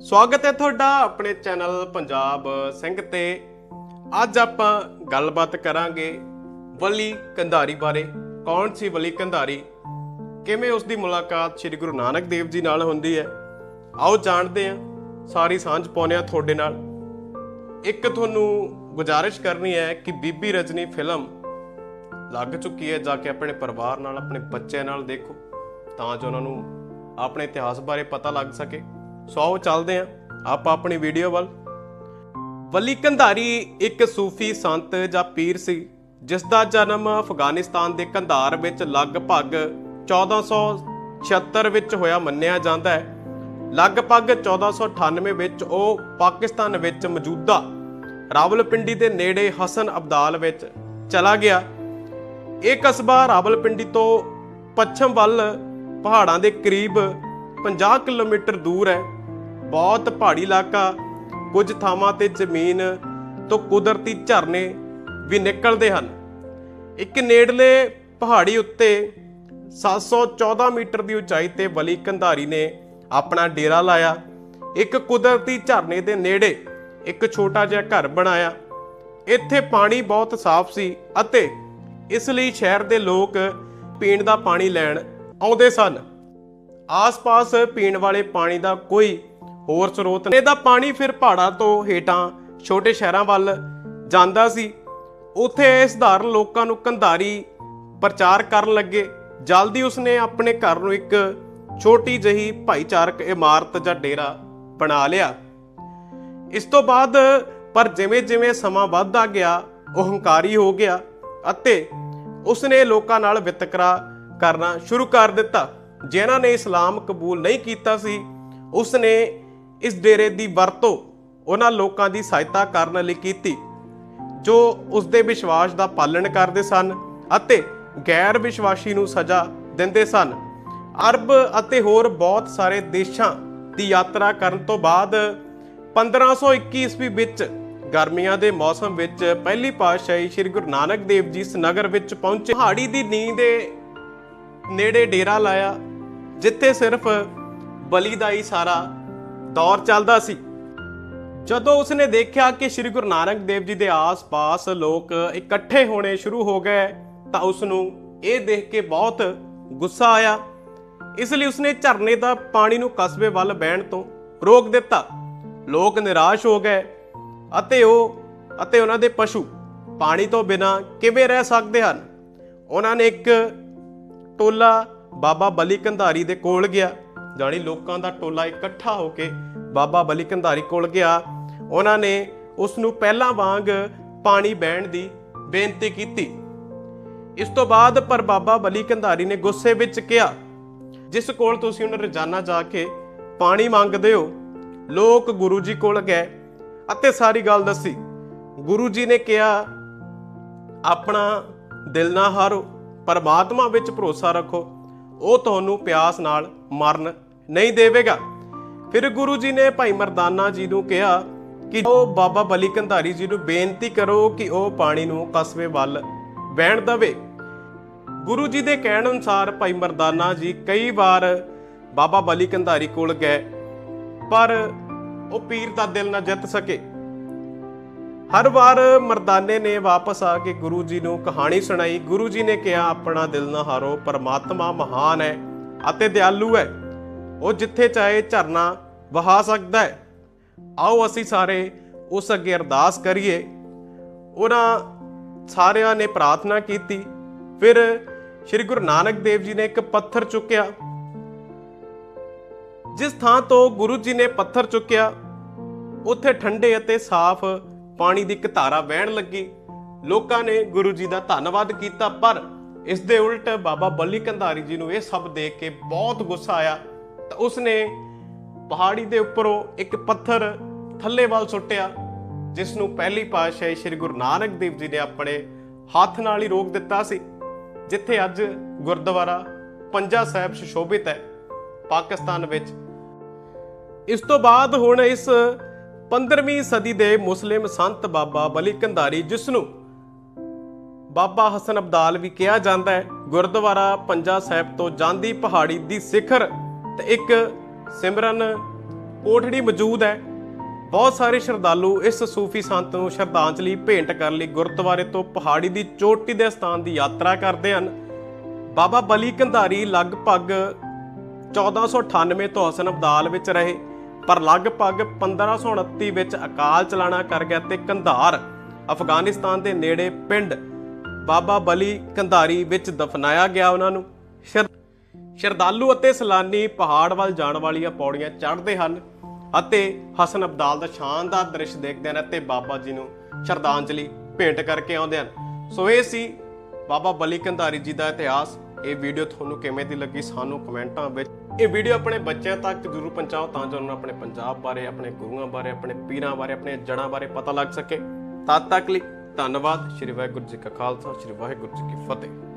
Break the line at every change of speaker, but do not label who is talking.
ਸਵਾਗਤ ਹੈ ਤੁਹਾਡਾ ਆਪਣੇ ਚੈਨਲ ਪੰਜਾਬ ਸਿੰਘ ਤੇ। ਅੱਜ ਆਪਾਂ ਗੱਲਬਾਤ ਕਰਾਂਗੇ ਵਲੀ ਕੰਧਾਰੀ ਬਾਰੇ। ਕੌਣ ਸੀ ਵਲੀ ਕੰਧਾਰੀ? ਕਿਵੇਂ ਉਸ ਦੀ ਮੁਲਾਕਾਤ ਸ੍ਰੀ ਗੁਰੂ ਨਾਨਕ ਦੇਵ ਜੀ ਨਾਲ ਹੁੰਦੀ ਹੈ? ਆਓ ਜਾਣਦੇ ਹਾਂ। ਸਾਰੀ ਸਾਂਝ ਪਾਉਂਦੇ ਹਾਂ ਤੁਹਾਡੇ ਨਾਲ। ਇੱਕ ਤੁਹਾਨੂੰ ਗੁਜ਼ਾਰਿਸ਼ ਕਰਨੀ ਹੈ ਕਿ ਬੀਬੀ ਰਜਨੀ ਫਿਲਮ ਲੱਗ ਚੁੱਕੀ ਹੈ, ਜਾ ਕੇ ਆਪਣੇ ਪਰਿਵਾਰ ਨਾਲ, ਆਪਣੇ ਬੱਚਿਆਂ ਨਾਲ ਦੇਖੋ, ਤਾਂ ਜੋ ਉਹਨਾਂ ਨੂੰ ਆਪਣੇ ਇਤਿਹਾਸ ਬਾਰੇ ਪਤਾ ਲੱਗ ਸਕੇ। ਸੋ ਆਓ ਚੱਲਦੇ ਹਾਂ ਆਪਾਂ ਆਪਣੀ ਵੀਡੀਓ ਵੱਲ। ਵਲੀ ਕੰਧਾਰੀ ਇੱਕ ਸੂਫੀ ਸੰਤ ਜਾਂ ਪੀਰ ਸੀ ਜਿਸ ਦਾ ਜਨਮ ਅਫਗਾਨਿਸਤਾਨ ਦੇ ਕੰਧਾਰ ਵਿੱਚ ਲਗਭਗ 1476 ਵਿੱਚ ਹੋਇਆ ਮੰਨਿਆ ਜਾਂਦਾ ਹੈ। ਲਗਭਗ 1498 ਵਿੱਚ ਉਹ ਪਾਕਿਸਤਾਨ ਵਿੱਚ ਮੌਜੂਦਾ ਰਾਵਲਪਿੰਡੀ ਦੇ ਨੇੜੇ ਹਸਨ ਅਬਦਾਲ ਵਿੱਚ ਚਲਾ ਗਿਆ। ਇਹ ਕਸਬਾ ਰਾਵਲਪਿੰਡੀ ਤੋਂ ਪੱਛਮ ਵੱਲ ਪਹਾੜਾਂ ਦੇ ਕਰੀਬ 50 ਕਿਲੋਮੀਟਰ ਦੂਰ ਹੈ। ਬਹੁਤ ਪਹਾੜੀ ਇਲਾਕਾ, ਕੁਝ ਥਾਵਾਂ ਤੇ ਜ਼ਮੀਨ ਤੋਂ ਕੁਦਰਤੀ ਝਰਨੇ ਵੀ ਨਿਕਲਦੇ ਹਨ। ਇੱਕ ਨੇੜਲੇ ਪਹਾੜੀ ਉੱਤੇ 714 ਮੀਟਰ ਦੀ ਉਚਾਈ ਤੇ ਬਲੀ ਕੰਧਾਰੀ ਨੇ ਆਪਣਾ ਡੇਰਾ ਲਾਇਆ। ਇੱਕ ਕੁਦਰਤੀ ਝਰਨੇ ਦੇ ਨੇੜੇ ਇੱਕ ਛੋਟਾ ਜਿਹਾ ਘਰ ਬਣਾਇਆ। ਇੱਥੇ ਪਾਣੀ ਬਹੁਤ ਸਾਫ਼ ਸੀ ਅਤੇ ਇਸ ਲਈ ਸ਼ਹਿਰ ਦੇ ਲੋਕ ਪੀਣ ਦਾ ਪਾਣੀ ਲੈਣ ਆਉਂਦੇ ਸਨ। ਆਸ-ਪਾਸ ਪੀਣ ਵਾਲੇ ਪਾਣੀ ਦਾ ਕੋਈ ਹੋਰ ਸਰੋਤ ਨਹੀਂ ਇਹਦਾ ਪਾਣੀ ਫਿਰ ਪਹਾੜਾਂ ਤੋਂ ਹੇਠਾਂ ਛੋਟੇ ਸ਼ਹਿਰਾਂ ਵੱਲ ਜਾਂਦਾ ਸੀ। ਉੱਥੇ ਸਧਾਰਨ ਲੋਕਾਂ ਨੂੰ ਕੰਧਾਰੀ ਪ੍ਰਚਾਰ ਕਰਨ ਲੱਗੇ। ਜਲਦੀ ਉਸਨੇ ਆਪਣੇ ਘਰ ਨੂੰ ਇੱਕ ਛੋਟੀ ਜਹੀ ਭਾਈਚਾਰਕ ਇਮਾਰਤ ਜਾਂ ਡੇਰਾ ਬਣਾ ਲਿਆ। ਇਸ ਤੋਂ ਬਾਅਦ ਪਰ ਜਿਵੇਂ-ਜਿਵੇਂ ਸਮਾਂ ਵੱਧਦਾ ਗਿਆ ਉਹ ਹੰਕਾਰੀ ਹੋ ਗਿਆ ਅਤੇ ਉਸਨੇ ਲੋਕਾਂ ਨਾਲ ਵਿਤਕਰਾ ਕਰਨਾ ਸ਼ੁਰੂ ਕਰ ਦਿੱਤਾ। ਜਿਨ੍ਹਾਂ ਨੇ ਇਸਲਾਮ ਕਬੂਲ ਨਹੀਂ ਕੀਤਾ ਸੀ, ਉਸਨੇ ਇਸ ਡੇਰੇ ਦੀ ਵਰਤੋਂ ਉਹਨਾਂ ਲੋਕਾਂ ਦੀ ਸਹਾਇਤਾ ਕਰਨ ਲਈ ਕੀਤੀ, ਜੋ ਉਸਦੇ ਵਿਸ਼ਵਾਸ ਦਾ ਪਾਲਣ ਕਰਦੇ ਸਨ ਅਤੇ ਗੈਰ ਵਿਸ਼ਵਾਸੀ ਨੂੰ ਸਜ਼ਾ ਦਿੰਦੇ ਸਨ। ਅਰਬ ਅਤੇ ਹੋਰ ਬਹੁਤ ਸਾਰੇ ਦੇਸ਼ਾਂ ਦੀ ਯਾਤਰਾ ਕਰਨ ਤੋਂ ਬਾਅਦ 1521 ਈਸਵੀ ਵਿੱਚ ਗਰਮੀਆਂ ਦੇ ਮੌਸਮ ਵਿੱਚ ਪਹਿਲੀ ਪਾਤਸ਼ਾਹੀ ਸ੍ਰੀ ਗੁਰੂ ਨਾਨਕ ਦੇਵ ਜੀ ਇਸ ਨਗਰ ਵਿੱਚ ਪਹੁੰਚੇ। ਪਹਾੜੀ ਦੀ ਨੀਂਹ ਦੇ ਨੇੜੇ ਡੇਰਾ ਲਾਇਆ, ਜਿੱਥੇ ਸਿਰਫ ਬਲੀ ਦਾ ਹੀ ਸਾਰਾ ਦੌਰ ਚੱਲਦਾ ਸੀ। ਜਦੋਂ ਉਸਨੇ ਦੇਖਿਆ ਕਿ ਸ੍ਰੀ ਗੁਰੂ ਨਾਨਕ ਦੇਵ ਜੀ ਦੇ ਆਸ-ਪਾਸ ਲੋਕ ਇਕੱਠੇ ਹੋਣੇ ਸ਼ੁਰੂ ਹੋ ਗਏ, ਤਾਂ ਉਸ ਨੂੰ ਇਹ ਦੇਖ ਕੇ ਬਹੁਤ ਗੁੱਸਾ ਆਇਆ। ਇਸ ਲਈ ਉਸਨੇ ਝਰਨੇ ਦਾ ਪਾਣੀ ਨੂੰ ਕਸਬੇ ਵੱਲ ਬਹਿਣ ਤੋਂ ਰੋਕ ਦਿੱਤਾ। ਲੋਕ ਨਿਰਾਸ਼ ਹੋ ਗਏ ਅਤੇ ਉਹ ਅਤੇ ਉਹਨਾਂ ਦੇ ਪਸ਼ੂ ਪਾਣੀ ਤੋਂ ਬਿਨਾਂ ਕਿਵੇਂ ਰਹਿ ਸਕਦੇ ਹਨ? ਉਹਨਾਂ ਨੇ ਇੱਕ ਟੋਲਾ ਬਾਬਾ ਬਲੀ ਕੰਧਾਰੀ ਦੇ ਕੋਲ ਗਿਆ। ਜਾਣੀ ਲੋਕਾਂ ਦਾ ਟੋਲਾ ਇਕੱਠਾ ਹੋ ਕੇ ਬਾਬਾ ਬਲੀ ਕੰਧਾਰੀ ਕੋਲ ਗਿਆ। ਉਹਨਾਂ ਨੇ ਉਸ ਨੂੰ ਪਹਿਲਾਂ ਵਾਂਗ ਪਾਣੀ ਬਹਿਣ ਦੀ ਬੇਨਤੀ ਕੀਤੀ। ਇਸ ਤੋਂ ਬਾਅਦ ਪਰ ਬਾਬਾ ਬਲੀ ਕੰਧਾਰੀ ਨੇ ਗੁੱਸੇ ਵਿੱਚ ਕਿਹਾ, ਜਿਸ ਕੋਲ ਤੁਸੀਂ ਹੁਣ ਰੋਜ਼ਾਨਾ ਜਾ ਕੇ ਪਾਣੀ ਮੰਗਦੇ ਹੋ, ਲੋਕ ਗੁਰੂ ਜੀ ਕੋਲ ਗਏ ਅਤੇ ਸਾਰੀ ਗੱਲ ਦੱਸੀ। ਗੁਰੂ ਜੀ ਨੇ ਕਿਹਾ, ਆਪਣਾ ਦਿਲ ਨਾ ਹਾਰੋ, ਪਰਮਾਤਮਾ ਵਿੱਚ ਭਰੋਸਾ ਰੱਖੋ, ਉਹ ਤੁਹਾਨੂੰ ਪਿਆਸ ਨਾਲ ਮਰਨ ਨਹੀਂ ਦੇਵੇਗਾ। ਫਿਰ ਗੁਰੂ ਜੀ ਨੇ ਭਾਈ ਮਰਦਾਨਾ ਜੀ ਨੂੰ ਕਿਹਾ ਕਿ ਉਹ ਬਾਬਾ ਬਲੀ ਕੰਧਾਰੀ ਜੀ ਨੂੰ ਬੇਨਤੀ ਕਰੋ ਕਿ ਉਹ ਪਾਣੀ ਨੂੰ ਕਸਬੇ ਵੱਲ ਵਹਿਣ ਦਵੇ। ਗੁਰੂ ਜੀ ਦੇ ਕਹਿਣ ਅਨੁਸਾਰ ਭਾਈ ਮਰਦਾਨਾ ਜੀ ਕਈ ਵਾਰ ਬਾਬਾ ਬਲੀ ਕੰਧਾਰੀ ਕੋਲ ਗਏ, ਪਰ ਉਹ ਪੀਰ ਦਾ ਦਿਲ ਨਾ ਜਿੱਤ ਸਕੇ। ਹਰ ਵਾਰ ਮਰਦਾਨੇ ਨੇ ਵਾਪਸ ਆ ਕੇ ਗੁਰੂ ਜੀ ਨੂੰ ਕਹਾਣੀ ਸੁਣਾਈ। ਗੁਰੂ ਜੀ ਨੇ ਕਿਹਾ, ਆਪਣਾ ਦਿਲ ਨਾ ਹਾਰੋ, ਪਰਮਾਤਮਾ ਮਹਾਨ ਹੈ ਅਤੇ ਦਿਆਲੂ ਹੈ। ਉਹ ਜਿੱਥੇ ਚਾਹੇ ਝਰਨਾ ਵਹਾ ਸਕਦਾ ਹੈ। ਆਓ ਅਸੀਂ ਸਾਰੇ ਉਸ ਅੱਗੇ ਅਰਦਾਸ ਕਰੀਏ। ਉਹਨਾਂ ਸਾਰਿਆਂ ਨੇ ਪ੍ਰਾਰਥਨਾ ਕੀਤੀ। ਫਿਰ ਸ੍ਰੀ ਗੁਰੂ ਨਾਨਕ ਦੇਵ ਜੀ ਨੇ ਇੱਕ ਪੱਥਰ ਚੁੱਕਿਆ। ਜਿਸ ਥਾਂ ਤੋਂ ਗੁਰੂ ਜੀ ਨੇ ਪੱਥਰ ਚੁੱਕਿਆ, ਉੱਥੇ ਠੰਡੇ ਅਤੇ ਸਾਫ਼ ਪਾਣੀ ਦੀ ਇੱਕ ਧਾਰਾ ਵਹਿਣ ਲੱਗੀ। ਲੋਕਾਂ ਨੇ ਗੁਰੂ ਜੀ ਦਾ ਧੰਨਵਾਦ ਕੀਤਾ, ਪਰ ਇਸ ਦੇ ਉਲਟ ਬਾਬਾ ਬੱਲੀ ਕੰਧਾਰੀ ਜੀ ਨੂੰ ਇਹ ਸਭ ਦੇਖ ਕੇ ਬਹੁਤ ਗੁੱਸਾ ਆਇਆ। ਤਾਂ ਉਸਨੇ ਪਹਾੜੀ ਦੇ ਉੱਪਰੋਂ ਇੱਕ ਪੱਥਰ ਥੱਲੇ ਵੱਲ ਸੁੱਟਿਆ ਜਿਸ ਨੂੰ ਪਹਿਲੀ ਪਾਤਸ਼ਾਹੀ ਸ੍ਰੀ ਗੁਰੂ ਨਾਨਕ ਦੇਵ ਜੀ ਨੇ ਆਪਣੇ ਹੱਥ ਨਾਲ ਹੀ ਰੋਕ ਦਿੱਤਾ ਸੀ, ਜਿੱਥੇ ਅੱਜ ਗੁਰਦੁਆਰਾ ਪੰਜਾ ਸਾਹਿਬ ਸੁਸ਼ੋਭਿਤ ਹੈ, ਪਾਕਿਸਤਾਨ ਵਿੱਚ। ਇਸ ਤੋਂ ਬਾਅਦ ਹੁਣ ਇਸ 15ਵੀਂ ਸਦੀ ਦੇ ਮੁਸਲਿਮ ਸੰਤ ਬਾਬਾ ਬਲੀ ਕੰਧਾਰੀ, ਜਿਸ ਨੂੰ ਬਾਬਾ ਹਸਨ ਅਬਦਾਲ ਵੀ ਕਿਹਾ ਜਾਂਦਾ ਹੈ, ਗੁਰਦੁਆਰਾ ਪੰਜਾ ਸਾਹਿਬ ਤੋਂ ਜਾਂਦੀ ਪਹਾੜੀ ਦੀ ਸਿਖਰ ਤੇ ਇੱਕ ਸਿਮਰਨ ਕੋਠੜੀ ਮੌਜੂਦ ਹੈ, ਬਹੁਤ ਸਾਰੇ ਸ਼ਰਧਾਲੂ ਇਸ ਸੂਫੀ ਸੰਤ ਨੂੰ ਸ਼ਰਧਾਂਜਲੀ ਭੇਂਟ ਕਰਨ ਲਈ ਗੁਰਦੁਆਰੇ ਤੋਂ ਪਹਾੜੀ ਦੀ ਚੋਟੀ ਦੇ ਸਥਾਨ ਦੀ ਯਾਤਰਾ ਕਰਦੇ ਹਨ। ਬਾਬਾ ਬਲੀ ਕੰਧਾਰੀ ਲਗਭਗ 1498 ਤੋਂ ਹਸਨ ਅਬਦਾਲ ਵਿੱਚ ਰਹੇ, ਪਰ ਲਗਭਗ 1529 ਵਿੱਚ ਅਕਾਲ ਚਲਾਣਾ ਕਰ ਗਿਆ ਤੇ ਕੰਧਾਰ ਅਫਗਾਨਿਸਤਾਨ ਦੇ ਨੇੜੇ ਪਿੰਡ ਬਾਬਾ ਬਲੀ ਕੰਧਾਰੀ ਵਿੱਚ ਦਫਨਾਇਆ ਗਿਆ ਉਹਨਾਂ ਨੂੰ। ਸ਼ਰ- ਸ਼ਰਧਾਲੂ ਅਤੇ ਸੈਲਾਨੀ ਪਹਾੜ ਵੱਲ ਜਾਣ ਵਾਲੀਆਂ ਪੌੜੀਆਂ ਚੜ੍ਹਦੇ ਹਨ ਅਤੇ ਹਸਨ ਅਬਦਾਲ ਦਾ ਸ਼ਾਨਦਾਰ ਦ੍ਰਿਸ਼ ਦੇਖਦੇ ਹਨ ਅਤੇ ਬਾਬਾ ਜੀ ਨੂੰ ਸ਼ਰਧਾਂਜਲੀ ਭੇਂਟ ਕਰਕੇ ਆਉਂਦੇ ਹਨ। ਸੋ ਇਹ ਸੀ ਬਾਬਾ ਬਲੀ ਕੰਧਾਰੀ ਜੀ ਦਾ ਇਤਿਹਾਸ। ਇਹ ਵੀਡੀਓ ਤੁਹਾਨੂੰ ਕਿਵੇਂ ਦੀ ਲੱਗੀ ਸਾਨੂੰ ਕਮੈਂਟਾਂ ਵਿੱਚ। ਇਹ ਵੀਡੀਓ ਆਪਣੇ ਬੱਚਿਆਂ ਤੱਕ ਜ਼ਰੂਰ ਪਹੁੰਚਾਓ ਤਾਂ ਜੋ ਉਹਨਾਂ ਨੂੰ ਆਪਣੇ ਪੰਜਾਬ ਬਾਰੇ, ਆਪਣੇ ਗੁਰੂਆਂ ਬਾਰੇ, ਆਪਣੇ ਪੀਰਾਂ ਬਾਰੇ, ਆਪਣੇ ਜੜ੍ਹਾਂ ਬਾਰੇ ਪਤਾ ਲੱਗ ਸਕੇ। ਤਦ ਤੱਕ ਲਈ ਧੰਨਵਾਦ। ਸ਼੍ਰੀ ਵਾਹਿਗੁਰੂ ਜੀ ਕਾ ਖਾਲਸਾ, ਸ਼੍ਰੀ ਵਾਹਿਗੁਰੂ ਜੀ ਕੀ ਫਤਿਹ।